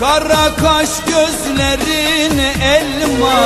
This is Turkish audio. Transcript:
Kara kaş gözlerin güzellik